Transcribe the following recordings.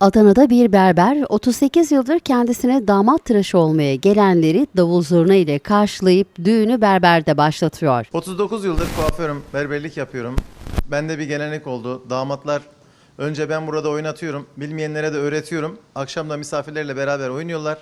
Adana'da bir berber 38 yıldır kendisine damat tıraşı olmaya gelenleri davul zurna ile karşılayıp düğünü berberde başlatıyor. 39 yıldır kuaförüm, berberlik yapıyorum. Bende bir gelenek oldu. Damatlar önce ben burada oynatıyorum. Bilmeyenlere de öğretiyorum. Akşam da misafirlerle beraber oynuyorlar.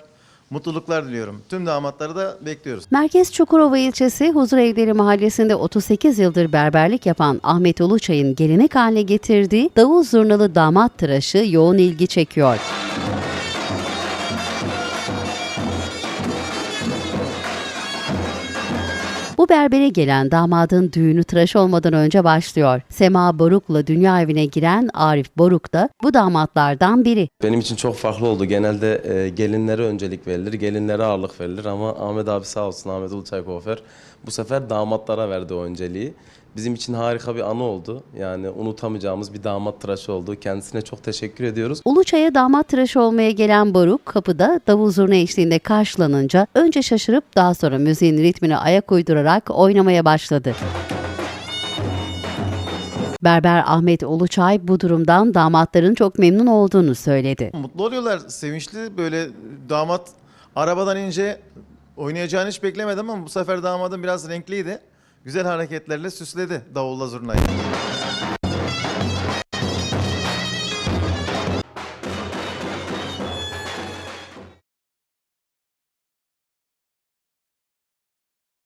Mutluluklar diliyorum. Tüm damatları da bekliyoruz. Merkez Çukurova ilçesi Huzurevleri mahallesinde 38 yıldır berberlik yapan Ahmet Uluçay'ın gelenek haline getirdiği davul zurnalı damat tıraşı yoğun ilgi çekiyor. Bu berbere gelen damadın düğünü tıraş olmadan önce başlıyor. Sema Boruk'la dünya evine giren Arif Boruk da bu damatlardan biri. Benim için çok farklı oldu. Genelde e, gelinlere öncelik verilir, gelinlere ağırlık verilir ama Ahmet abi sağ olsun Ahmet Uluçay kuaför bu sefer damatlara verdi o önceliği. Bizim için harika bir anı oldu. Yani unutamayacağımız bir damat tıraşı oldu. Kendisine çok teşekkür ediyoruz. Uluçay'a damat tıraşı olmaya gelen Baruk kapıda davul zurna eşliğinde karşılanınca önce şaşırıp daha sonra müziğin ritmine ayak uydurarak oynamaya başladı. Berber Ahmet Uluçay bu durumdan damatların çok memnun olduğunu söyledi. Mutlu oluyorlar, sevinçli. Böyle damat arabadan ince oynayacağını hiç beklemedim ama bu sefer damadın biraz renkliydi güzel hareketlerle süsledi davulla zurnayı.